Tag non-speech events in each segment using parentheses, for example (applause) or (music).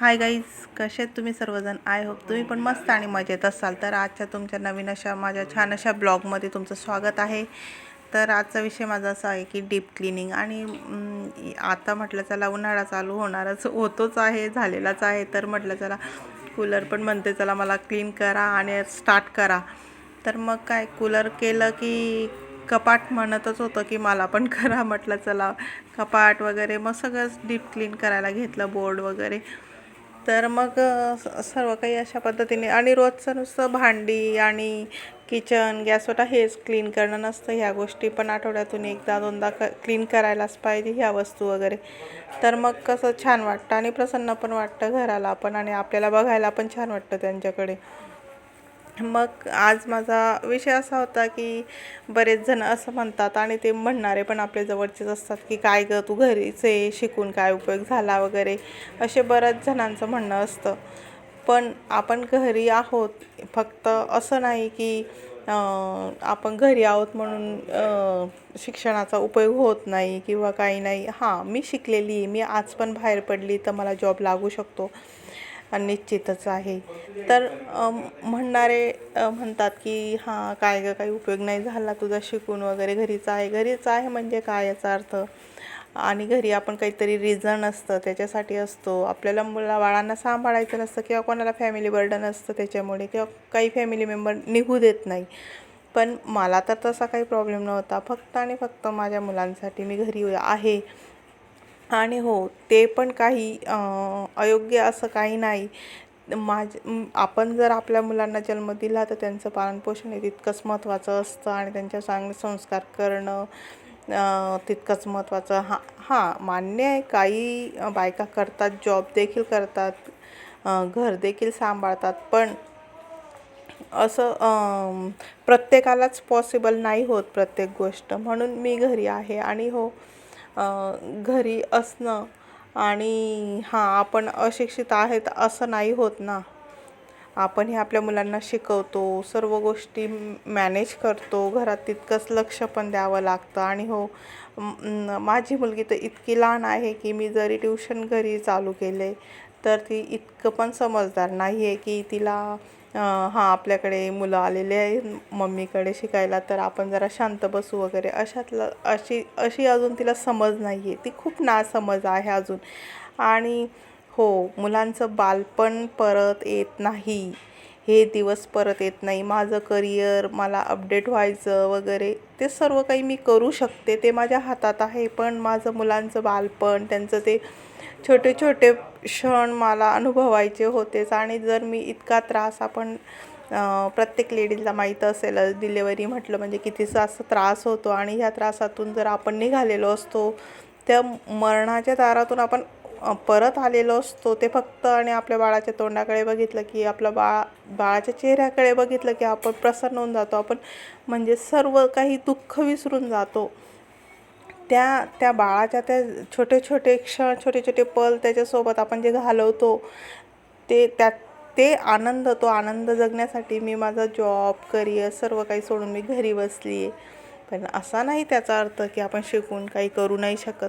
Hi guys कसे तुम्ही सर्वजण? आय होप तुम्ही पण मस्त आणि मजेत असाल. तर आजच्या तुमच्या नवीन अशा माझ्या छान अशा ब्लॉगमध्ये तुमचं स्वागत आहे. तर आजचा विषय माझा असा आहे की डीप क्लिनिंग आणि आता म्हटलं चला उन्हाळा चालू होणारच होतोच आहे झालेलाच आहे. तर म्हटलं चला कूलर पण म्हणते चला मला क्लीन करा आणि स्टार्ट करा. तर मग काय कूलर केलं की कपाट म्हणतच होतं की मला पण करा. म्हटलं चला कपाट वगैरे मग सगळंच डीप क्लीन करायला घेतलं बोर्ड वगैरे. तर मग स- सर्व काही अशा पद्धतीने. आणि रोजचं नुसतं भांडी आणि किचन गॅसवटा हेच क्लीन करणं नसतं. ह्या गोष्टी पण आठवड्यातून एकदा दोनदा क क्लीन करायलाच पाहिजे ह्या वस्तू वगैरे. तर मग कसं छान वाटतं आणि प्रसन्न पण वाटतं घराला पण आणि आपल्याला बघायला पण छान वाटतं त्यांच्याकडे. मग आज माझा विषय असा होता की बरेच जण असं म्हणतात आणि ते म्हणणारे पण आपल्या जवळचेच असतात की काय गं तू घरीच आहे शिकून काय उपयोग झाला वगैरे असे बऱ्याच जणांचं म्हणणं असतं. पण आपण घरी आहोत फक्त असं नाही की आपण घरी आहोत म्हणून शिक्षणाचा उपयोग होत नाही किंवा काही नाही. हां मी शिकलेली आहे मी आज पण बाहेर पडली तर मला जॉब लागू शकतो. निश्चितच आहे. तर म्हणणारे म्हणतात की हां काय गं काही उपयोग नाही झाला तुझा शिकून वगैरे घरीच आहे. घरीच आहे म्हणजे काय याचा अर्थ? आणि घरी आपण काहीतरी रिझन असतं त्याच्यासाठी असतो. आपल्याला मुला बाळांना सांभाळायचं नसतं किंवा कोणाला फॅमिली बर्डन असतं त्याच्यामुळे किंवा काही फॅमिली मेंबर निघू देत नाही. पण मला तर तसा काही प्रॉब्लेम नव्हता. फक्त आणि फक्त माझ्या मुलांसाठी मी घरी आहे. आणि हो ते पण काही अयोग्य असं काही नाही. माझ आपण जर आपल्या मुलांना जन्म दिला तर त्यांचं पालनपोषण हे तितकंच महत्त्वाचं असतं आणि त्यांच्या चांगले संस्कार करणं तितकंच महत्त्वाचं. हां हां मान्य आहे. काही बायका करतात जॉब देखील करतात घर देखील सांभाळतात पण असं प्रत्येकालाच पॉसिबल नाही होत प्रत्येक गोष्ट. म्हणून मी घरी आहे आणि हो घरी असणं आणि हां आपण अशिक्षित आहेत असं नाही होत ना. आपण हे आपल्या मुलांना शिकवतो सर्व गोष्टी मॅनेज करतो घरात तितकंच लक्ष पण द्यावं लागतं. आणि हो माझी मुलगी तर इतकी लहान आहे की मी जरी ट्युशन घरी चालू केले तर ती इतकं पण समजदार नाही आहे की तिला हां आपल्याकडे मुलं आलेले आहेत मम्मीकडे शिकायला तर आपण जरा शांत बसू वगैरे. अशातलं अशी अशी अजून तिला समज नाही आहे ती खूप नासमज आहे अजून. आणि हो मुलांचं बालपण परत येत नाही. हे दिवस परत येत नाही माझं करिअर मला अपडेट व्हायचं वगैरे ते सर्व काही मी करू शकते. ते माझ्या हातात आहे पण माझं मुलांचं बालपण त्यांचं ते छोटे छोटे क्षण मला अनुभवायचे होतेच. आणि जर मी इतका त्रास आपण प्रत्येक लेडीजला माहीत असेल डिलेवरी म्हटलं म्हणजे कितीचा असा त्रास होतो. आणि ह्या त्रासातून जर आपण निघालेलो असतो त्या मरणाच्या दारातून आपण परत आलेलो असतो ते फक्त आणि आपल्या बाळाच्या तोंडाकडे बघितलं की आपलं बाळा बाळाच्या चेहऱ्याकडे बघितलं की आपण प्रसन्न होऊन जातो. आपण म्हणजे सर्व काही दुःख विसरून जातो. त्या त्या बाळाच्या त्या छोटे छोटे क्षण छोटे छोटे पल त्याच्यासोबत आपण जे घालवतो ते त्यात ते आनंद तो आनंद जगण्यासाठी मी माझा जॉब करिअर सर्व काही सोडून मी घरी बसली आहे पण असा नाही त्याचा अर्थ की आपण शिकून काही करू नाही शकत.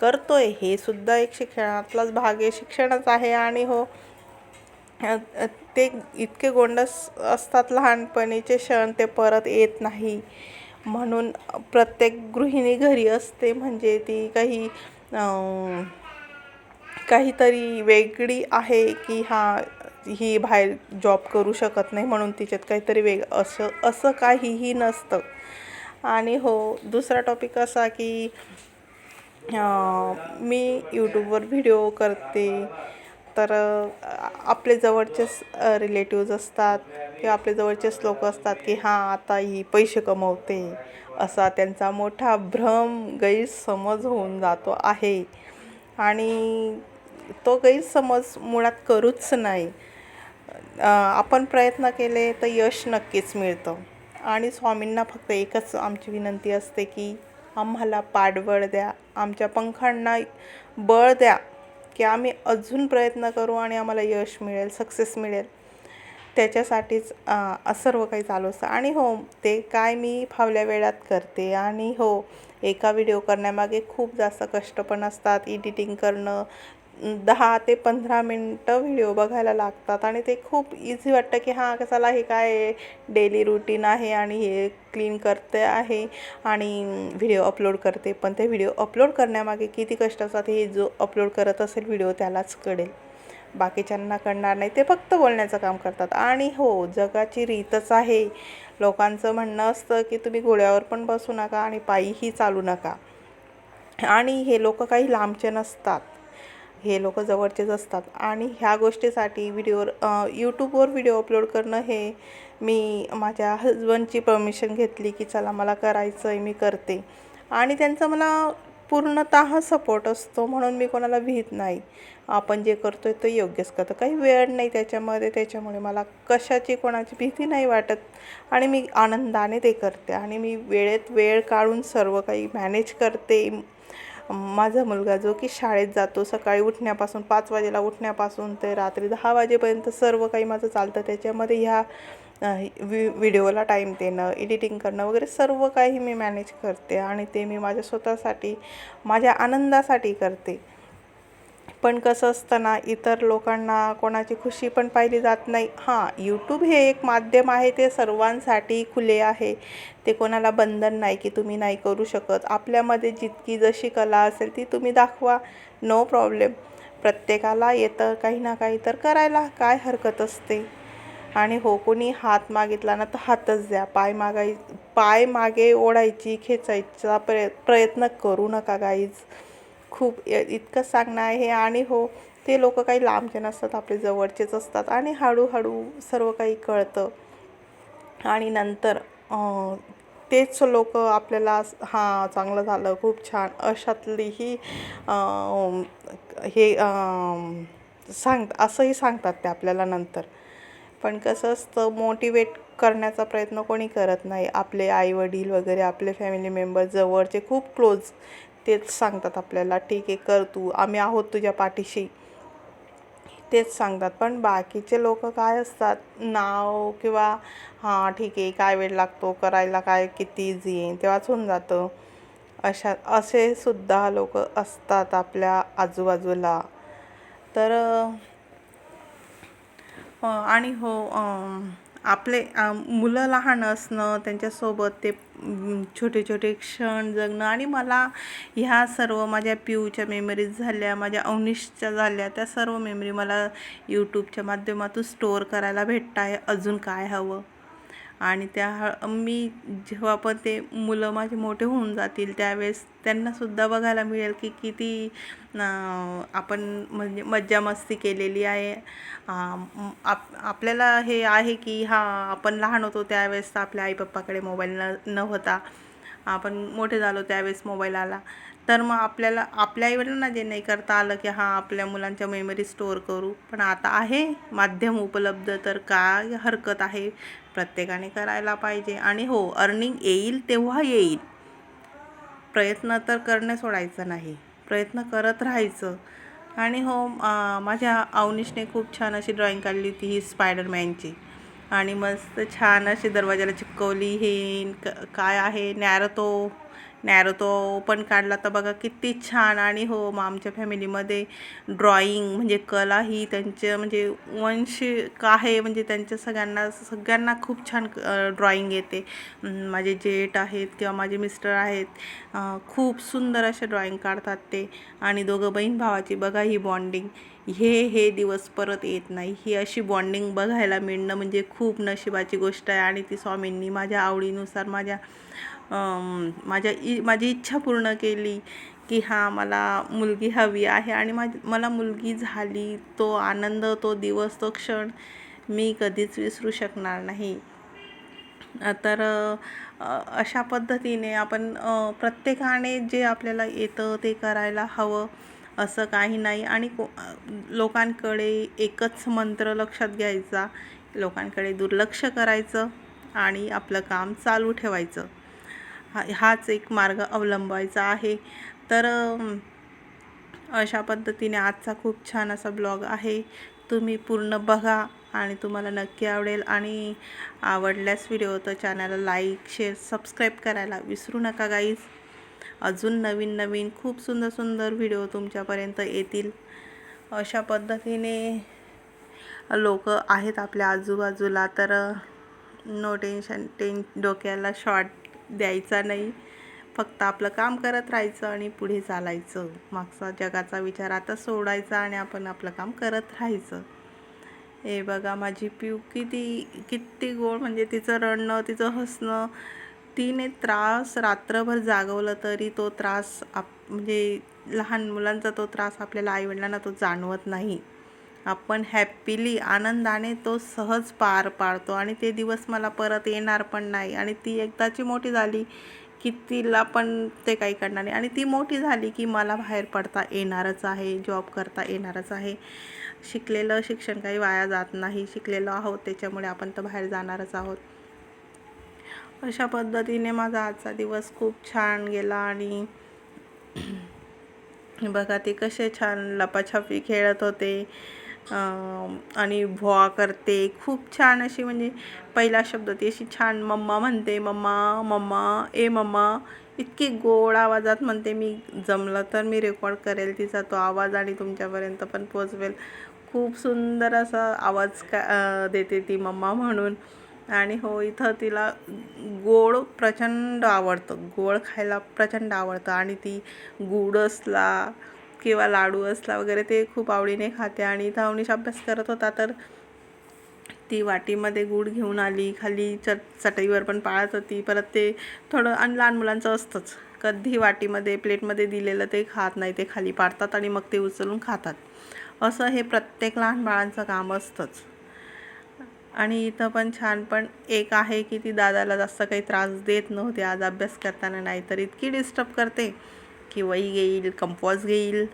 करतोय हे सुद्धा एक शिक्षणातलाच भाग आहे. शिक्षणच आहे आणि हो ते इतके गोंडस असतात लहानपणीचे क्षण ते परत येत नाही. म्हणून प्रत्येक गृहिणी घरी असते म्हणजे ती काही काहीतरी वेगळी आहे की हां ही बाहेर जॉब करू शकत नाही म्हणून तिच्यात काहीतरी वेग असं असं काहीही नसतं. आणि हो दुसरा टॉपिक असा की मी यूट्यूबवर व्हिडिओ करते. तर आपले जवळचेच रिलेटिव्ज असतात किंवा आपले जवळचेच लोक असतात की हां आता ही पैसे कमवते. असा त्यांचा मोठा भ्रम गैरसमज होऊन जातो आहे. आणि तो गैरसमज मुळात करूच नाही. आपण प्रयत्न केले तर यश नक्कीच मिळतं. आणि स्वामींना फक्त एकच आमची विनंती असते की आम्हाला पाठबळ द्या आमच्या पंखांना बळ द्या की आम्ही अजून प्रयत्न करू आणि आम्हाला यश मिळेल सक्सेस मिळेल. त्याच्यासाठीच सर्व काही चालू असतं. आणि हो ते काय मी फावल्या वेळात करते आणि हो एका व्हिडिओ करण्यामागे खूप जास्त कष्ट पण असतात एडिटिंग करणं दहा ते पंधरा मिनटं व्हिडिओ बघायला लागतात आणि ते खूप इझी वाटतं की हां कसाला हे काय डेली रुटीन आहे आणि हे क्लीन करते आहे आणि व्हिडिओ अपलोड करते. पण ते व्हिडिओ अपलोड करण्यामागे किती कष्ट असतात हे जो अपलोड करत असेल व्हिडिओ त्यालाच कळेल. बाकीच्यांना कळणार नाही ते फक्त बोलण्याचं काम करतात. आणि हो जगाची रीतच आहे. लोकांचं म्हणणं असतं की तुम्ही घोड्यावर पण बसू नका आणि पायीही चालू नका. आणि हे लोक काही लांबचे नसतात. हे लोक जवळचेच असतात. आणि ह्या गोष्टीसाठी व्हिडिओवर यूट्यूबवर व्हिडिओ अपलोड करणं हे मी माझ्या हजबंडची परमिशन घेतली की चला मला करायचं आहे मी करते. आणि त्यांचा मला पूर्णतः सपोर्ट असतो म्हणून मी कोणाला भीत नाही. आपण जे करतो आहे ते योग्यच करतो. काही वेळ नाही त्याच्यामध्ये त्याच्यामुळे मला कशाची कोणाची भीती नाही वाटत. आणि मी आनंदाने ते करते. आणि मी वेळेत वेळ काढून सर्व काही मॅनेज करते. माझा मुलगा जो की शाळेत जातो सकाळी उठण्यापासून पाच वाजेला उठण्यापासून ते रात्री दहा वाजेपर्यंत सर्व काही माझं चालतं. त्याच्यामध्ये ह्या वि व्हिडिओला टाईम देणं एडिटिंग करणं वगैरे सर्व काही मी मॅनेज करते आणि ते मी माझ्या स्वतःसाठी माझ्या आनंदासाठी करते. पण कसं असतं ना इतर लोकांना कोणाची खुशी पण पाहिली जात नाही. हां यूट्यूब हे एक माध्यम आहे ते सर्वांसाठी खुले आहे. ते कोणाला बंधन नाही की तुम्ही नाही करू शकत. आपल्यामध्ये जितकी जशी कला असेल ती तुम्ही दाखवा. नो प्रॉब्लेम प्रत्येकाला येतं काही ना काही तर करायला काय हरकत असते? आणि हो कोणी हात मागितला ना तर हातच द्या. पाय मागाय पाय मागे ओढायची खेचायचा प्रय प्रयत्न करू नका गाईज खूप इतकं सांगणं आहे. आणि हो ते लोक काही लांबचे नसतात आपले जवळचेच असतात. आणि हळूहळू सर्व काही कळतं. आणि नंतर तेच लोक आपल्याला हां चांगलं झालं खूप छान. अशातलीही हे सांग असंही सांगतात ते आपल्याला नंतर. पण कसं असतं मोटिवेट करण्याचा प्रयत्न कोणी करत नाही. आपले आईवडील वगैरे आपले फॅमिली मेंबर जवळचे खूप क्लोज तेच सांगतात आपल्याला ठीक आहे कर तू आम्ही आहोत तुझ्या पाठीशी. तेच सांगतात. पण बाकीचे लोक काय असतात? नाव किंवा हां ठीक आहे काय वेळ लागतो करायला काय किती इझी आहे तेव्हाच होऊन जातं. अशा असे सुद्धा लोक असतात आपल्या आजूबाजूला. तर आणि हो आपले मुलं लहान असणं त्यांच्यासोबत ते छोटे छोटे क्षण जगणं आणि मला ह्या सर्व माझ्या पिऊच्या मेमरीज झाल्या माझ्या अवनिशच्या झाल्या त्या सर्व मेमरी मला यूट्यूबच्या माध्यमातून स्टोअर करायला भेटत आहे अजून काय हवं? आणि त्या मी जेव्हा पण ते मुलं माझे मोठे होऊन जातील त्यावेळेस त्यांनासुद्धा बघायला मिळेल की किती आपण म्हणजे मज्जा मस्ती केलेली आहे. आप आपल्याला हे आहे की हां आपण लहान होतो त्यावेळेस तर आपल्या आईपप्पाकडे मोबाईल न न होता आपण मोठे झालो त्यावेळेस मोबाईल आला. तर मग आपल्याला आपल्या आईवडिलांना जे नाही करता आलं की हां आपल्या मुलांच्या मेमरी स्टोअर करू. पण आता आहे माध्यम उपलब्ध तर काय हरकत आहे? प्रत्येकाने करायला पाहिजे. आणि हो अर्निंग येईल तेव्हा येईल. प्रयत्न तर करणे सोडायचं नाही. प्रयत्न करत राहायचं. आणि हो माझ्या अवनिशने खूप छान अशी ड्रॉईंग काढली होती ही स्पायडरमॅनची आणि मस्त छान अशी दरवाजाला चिपकवली. हे काय आहे? नॅरतो नॅरो तो पण काढला तर बघा किती छान आणि हो मग आमच्या फॅमिलीमध्ये ड्रॉईंग म्हणजे कला ही त्यांच्या म्हणजे वंशिक आहे म्हणजे त्यांच्या सगळ्यांना सगळ्यांना खूप छान ड्रॉईंग येते. माझे जेठ आहेत किंवा माझे मिस्टर आहेत खूप सुंदर असे ड्रॉईंग काढतात ते. आणि दोघं बहीण भावाची बघा ही बॉन्डिंग हे हे दिवस परत येत नाही. ही अशी बॉन्डिंग बघायला मिळणं म्हणजे खूप नशिबाची गोष्ट आहे. आणि ती स्वामींनी माझ्या आवडीनुसार माझ्या माझ्या इ माझी इच्छा पूर्ण केली की हां मला मुलगी हवी आहे आणि माझी मला मुलगी झाली तो आनंद तो दिवस तो क्षण मी कधीच विसरू शकणार नाही. तर अशा पद्धतीने आपण प्रत्येकाने जे आपल्याला येतं ते करायला हवं असं काही नाही. आणि को लोकांकडे एकच मंत्र लक्षात घ्यायचा लोकांकडे दुर्लक्ष करायचं आणि आपलं काम चालू ठेवायचं. हा हाच एक मार्ग अवलंबायचा आहे. तर अशा पद्धतीने आजचा खूप छान असा ब्लॉग आहे. तुम्ही पूर्ण बघा आणि तुम्हाला नक्की आवडेल. आणि आवडल्यास व्हिडिओ तर चॅनलला लाईक शेअर सबस्क्राईब करायला विसरू नका गाईज अजून नवीन नवीन खूप सुंदर सुंदर व्हिडिओ तुमच्यापर्यंत येतील. अशा पद्धतीने लोक आहेत आपल्या आजूबाजूला. तर नो टेन्शन टेन डोक्याला शॉर्ट द्यायचा नाही. फक्त आपलं काम करत राहायचं आणि पुढे चालायचं. मागचा जगाचा विचार आता सोडायचा आणि आपण आपलं काम करत राहायचं. हे बघा माझी पिऊ किती किती गोड म्हणजे तिचं रडणं तिचं हसणं तिने त्रास रात्रभर जागवलं तरी तो त्रास आप म्हणजे लहान मुलांचा तो त्रास आपल्याला आईवडिलांना तो जाणवत नाही. आपण हॅप्पीली आनंदाने तो सहज पार पाडतो. आणि ते दिवस मला परत येणार पण नाही. आणि ती एकदाची मोठी झाली की तिला पण ते काही करणार नाही. आणि ती मोठी झाली की मला बाहेर पडता येणारच आहे जॉब करता येणारच आहे. शिकलेलं शिक्षण काही वाया जात नाही. शिकलेलो आहोत त्याच्यामुळे आपण तर बाहेर जाणारच आहोत. अशा पद्धतीने माझा आजचा दिवस खूप छान गेला. आणि (clears throat) बघा ते कसे छान लपाछपी खेळत होते. आणि भुवा करते. खूप छान अशी म्हणजे पहिला शब्द ती अशी छान मम्मा म्हणते. मम्मा मम्मा ए मम्मा. इतकी गोड आवाजात म्हणते मी. जमलं तर मी रेकॉर्ड करेल तिचा तो आवाज आणि तुमच्यापर्यंत पण पोचवेल खूप सुंदर असा आवाज का देते ती मम्मा म्हणून. आणि हो इथं तिला गोड प्रचंड आवडतं. गोड खायला प्रचंड आवडतं. आणि ती गुड असला किंवा लाडू असला वगैरे ते खूप आवडीने खाते. आणि इथं अवनीश अभ्यास करत होता तर ती वाटीमध्ये गूळ घेऊन आली खाली चट चटईवर पण पाळत होती. परत ते थोडं आणि लहान मुलांचं असतंच. कधी वाटीमध्ये प्लेटमध्ये दिलेलं ते खात नाही ते खाली पाडतात आणि मग ते उचलून खातात. असं हे प्रत्येक लहान बाळांचं काम असतंच. आणि इथं पण छान पण एक आहे की ती दादाला जास्त काही त्रास देत नव्हते. आज अभ्यास करताना नाही तर इतकी डिस्टर्ब करते. की वही घेईल कंपॉस घेईल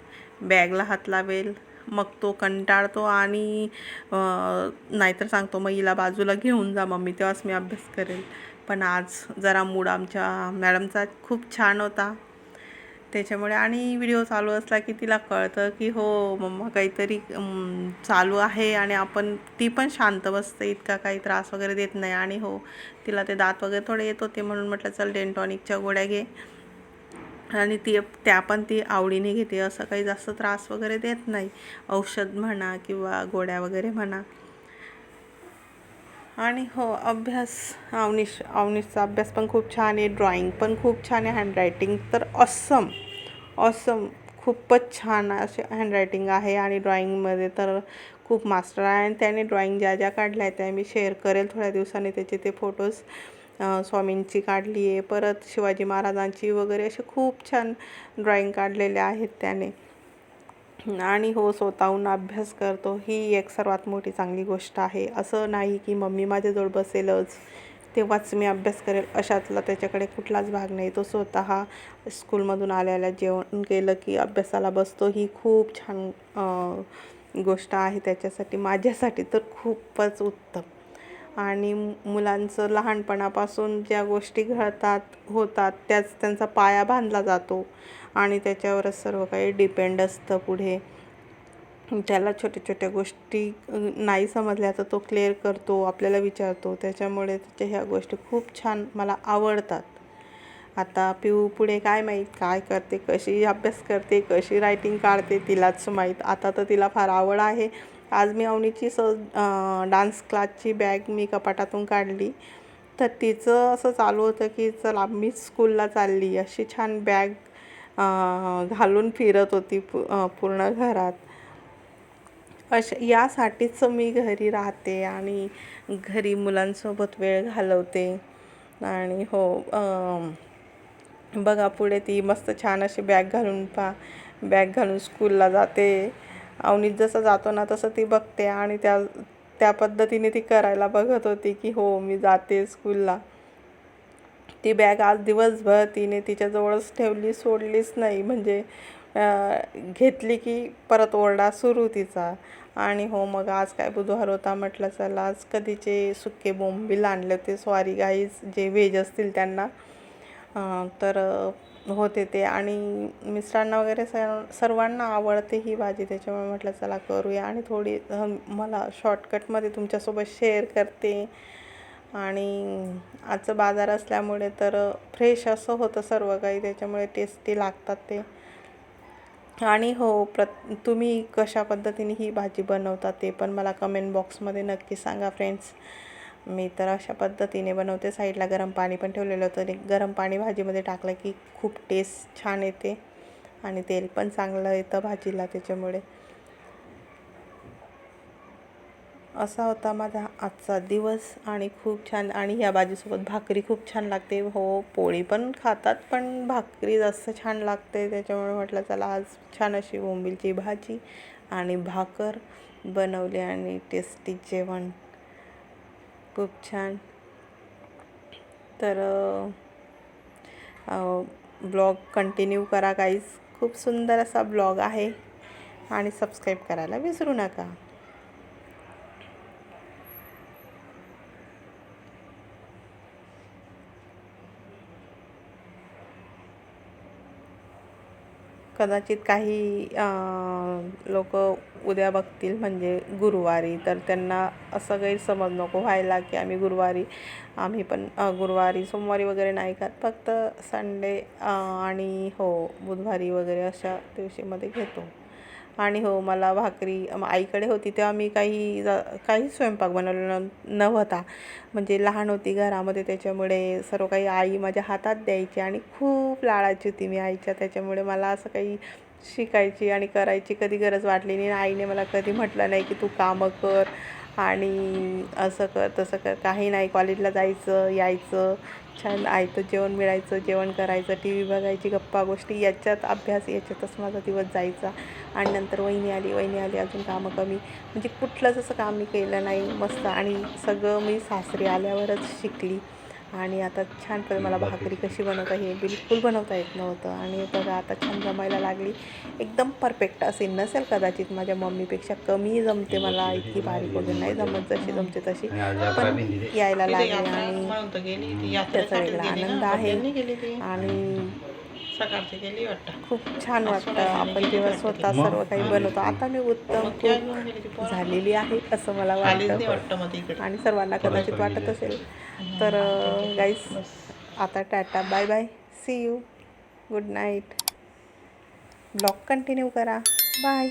बॅगला हात लावेल. मग तो कंटाळतो आणि नाहीतर सांगतो मग हिला बाजूला घेऊन जा मम्मी तेव्हाच मी अभ्यास करेल. पण आज जरा मूड आमच्या मॅडमचा खूप छान होता. त्याच्यामुळे आणि व्हिडिओ चालू असला की तिला कळतं की हो मम्मा काहीतरी चालू आहे आणि आपण ती पण शांत बसते इतका काही त्रास वगैरे देत नाही. आणि हो तिला ते दात वगैरे थोडे येत होते म्हणून म्हटलं चल डेंटॉनिकच्या गोळ्या घे. आणि ती त्या पण ती आवडीने घेते. असं काही जास्त त्रास वगैरे देत नाही. औषध म्हणा किंवा गोळ्या वगैरे म्हणा. आणि हो अभ्यास अवनीश अवनीशचा अभ्यास पण खूप छान आहे. ड्रॉइंग पण खूप छान आहे. हँडरायटिंग तर ऑसम ऑसम खूपच छान असे हँडरायटिंग आहे. आणि ड्रॉइंगमध्ये तर खूप मास्टर आहे. आणि त्याने ड्रॉइंग ज्या ज्या काढल्या आहेत त्या मी शेअर करेल थोड्या दिवसांनी. त्याचे ते फोटोज स्वामींची काढली आहे. परत शिवाजी महाराजांची वगैरे असे खूप छान ड्रॉईंग काढलेले आहेत त्याने. आणि हो स्वतःहून अभ्यास करतो. ही एक सर्वात मोठी चांगली गोष्ट आहे. असं नाही की मम्मी माझ्याजवळ बसेलच तेव्हाच मी अभ्यास करेल. अशातला त्याच्याकडे कुठलाच भाग नाही. तो स्वतः स्कूलमधून आल्याला जेवण केलं की अभ्यासाला बसतो. ही खूप छान गोष्ट आहे त्याच्यासाठी. माझ्यासाठी तर खूपच उत्तम. आणि मुलांचं लहानपणापासून ज्या गोष्टी घडतात होतात त्याच त्यांचा पाया बांधला जातो आणि त्याच्यावरच सर्व काही डिपेंड असतं पुढे. त्याला छोट्या छोट्या गोष्टी नाही समजल्या तर तो क्लिअर करतो आपल्याला विचारतो. त्याच्यामुळे त्याच्या ह्या गोष्टी खूप छान मला आवडतात. आता पिऊ पुढे काय माहीत काय करते कशी अभ्यास करते कशी रायटिंग काढते तिलाच माहीत. आता तर तिला फार आवड आहे. आज मी अवनीची स डान्स क्लासची बॅग मी कपाटातून काढली. तर तिचं असं चालू होतं की चला मीच स्कूलला चालली. अशी छान बॅग घालून फिरत होती पू पूर्ण घरात. अशा यासाठीच मी घरी राहते आणि घरी मुलांसोबत वेळ घालवते. आणि हो बघा पुढे ती मस्त छान अशी बॅग घालून पा बॅग घालून स्कूलला जाते. अवनीत जसं जातो ना तसं ती बघते आणि त्या त्या पद्धतीने ती करायला बघत होती की हो मी जाते स्कूलला. ती बॅग आज दिवसभर तिने तिच्याजवळच ठेवली सोडलीच नाही. म्हणजे घेतली की परत ओरडा सुरू तिचा. आणि हो मग आज काय बुधवार होता म्हटलं चला आज कधीचे सुके बोंबील आणले होते स्वारी गाईज जे व्हेज असतील त्यांना. तर होते ते. आणि मिस्टरांना वगैरे सर्व सर्वांना आवडते ही भाजी. त्याच्यामुळे म्हटलं चला करूया. आणि थोडी मला शॉर्टकटमध्ये तुमच्यासोबत शेअर करते. आणि आजचं बाजार असल्यामुळे तर फ्रेश असं होतं सर्व काही. त्याच्यामुळे टेस्टी लागतात ते. आणि हो प्र तुम्ही कशा पद्धतीने ही भाजी बनवता ते पण मला कमेंट बॉक्समध्ये नक्की सांगा फ्रेंड्स मी तर अशा पद्धतीने बनवते. साईडला गरम पाणी पण ठेवलेलं होतं आणि गरम पाणी भाजीमध्ये टाकलं की खूप टेस्ट छान येते आणि तेल पण चांगलं येतं भाजीला त्याच्यामुळे. असा होता माझा आजचा दिवस आणि खूप छान आणि ह्या भाजीसोबत भाकरी खूप छान लागते. हो पोळी पण खातात पण भाकरी जास्त छान लागते. त्याच्यामुळे म्हटलं चला आज छान अशी बोंबिलची भाजी आणि भाकर बनवली आणि टेस्टी जेवण. खूप छान. तर ब्लॉग कंटिन्यू करा काहीच खूप सुंदर असा ब्लॉग आहे. आणि सबस्क्राईब करायला विसरू नका. कदाचित काही लोक उद्या बघतील म्हणजे गुरुवारी तर त्यांना असं गैरसमज नको व्हायला की आम्ही गुरुवारी आम्ही पण गुरुवारी सोमवारी वगैरे नाही खात. फक्त संडे आणि हो बुधवारी वगैरे अशा दिवशीमध्ये घेतो. आणि हो मला भाकरी आईकडे होती तेव्हा मी काही काही स्वयंपाक बनवलेला नव्हता. म्हणजे लहान होती घरामध्ये त्याच्यामुळे सर्व काही आई माझ्या हातात द्यायची आणि खूप लाळायची होती मी आईच्या. त्याच्यामुळे मला असं काही शिकायची आणि करायची कधी गरज वाटली नाही. आईने मला कधी म्हटलं नाही की तू कामं कर. आणि असं कर तसं कर. काही नाही कॉलेजला जायचं यायचं. छान आयतं जेवण मिळायचं जेवण करायचं टी व्ही बघायची गप्पा गोष्टी. याच्यात अभ्यास याच्यातच माझा दिवस जायचा. आणि नंतर वहिनी आली वहिनी आली अजून कामं कमी. म्हणजे कुठलंच असं काम मी केलं नाही मस्त. आणि सगळं मी सासरी आल्यावरच शिकली. आणि आता छान पण मला भाकरी कशी बनवता हे बिलकुल बनवता येत नव्हतं. आणि बघा आता छान जमायला लागली. एकदम परफेक्ट असे नसेल कदाचित माझ्या मम्मीपेक्षा. कमी जमते मला इतकी बारीक वगैरे नाही जमत जशी जमते तशी. पण यायला लागले आणि त्याचा वेगळा आनंद आहे. आणि सकाळची गेली वाटतं. खूप छान वाटतं. आपण जेव्हा स्वतः सर्व काही बनवतो आता मी उत्तम खूप झालेली आहे असं मला वाटतं. आणि सर्वांना कदाचित वाटत असेल. तर गाईस आता tata. Bye bye. See you good night blog continue करा. बाय